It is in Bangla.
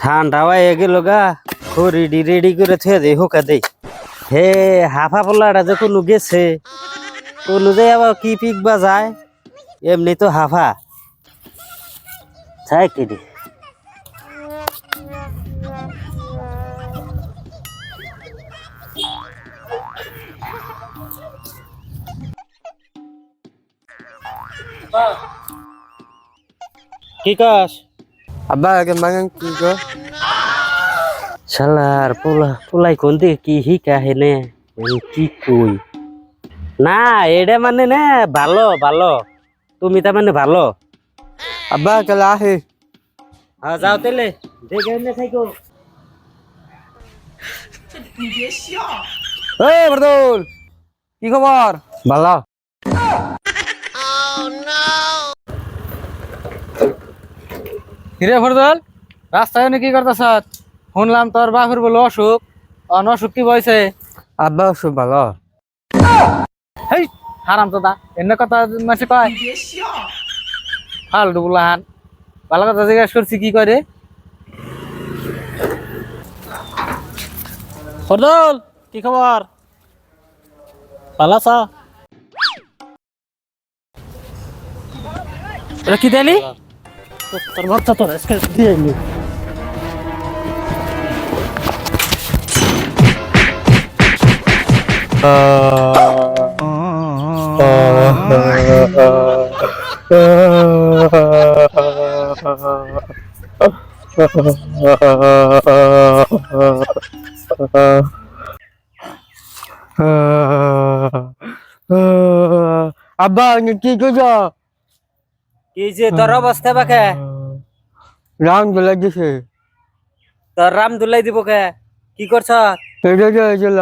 ঠান্ডা হয়ে গেল গা। খড়িডি রেডি করে থুয়ে দে, হোকা দে। হে, হাফা পোলাটা যে কোনো গেছে। কোনো যে আবার কি পিক বা যায় এমনি তো হাফা। চাই কি রে? কি কাস আব্বা আগে মাগান কি গো? শালার পোলা পোলাই কোন দিকে কি হিকা হেনে? কি কই? না এটা মানে না ভালো ভালো। তুমি তার মানে ভালো। আব্বা কাল আহে। হ্যাঁ যাও তেলে দেখে এনে থাকো এই বরদুল কি খবর? ভালো। হিরে ফরদল রাস্তায় কি করতেছ? শুনলাম তোর বাপের বলে অসুখ। অন অসুখ কি বয়সে আব্বা সব ভালো। হেই হারাম তো দা এমনি কথা মাসে কয়। ফালতু বুলাহান ভালো কথা জিজ্ঞাসা করছি কি করে? ফরদল কি খবর? ভালো আছ? এটা কি দেলি? তোর বাচ্চা তোর আজকে দিয়ে নি আব্বা কি করছ কি যে তোর অবস্থা বাকে রাম দুলাই দিছে। তোর রাম দুলাই দিব কে? কি করছ? যে হয়েছিল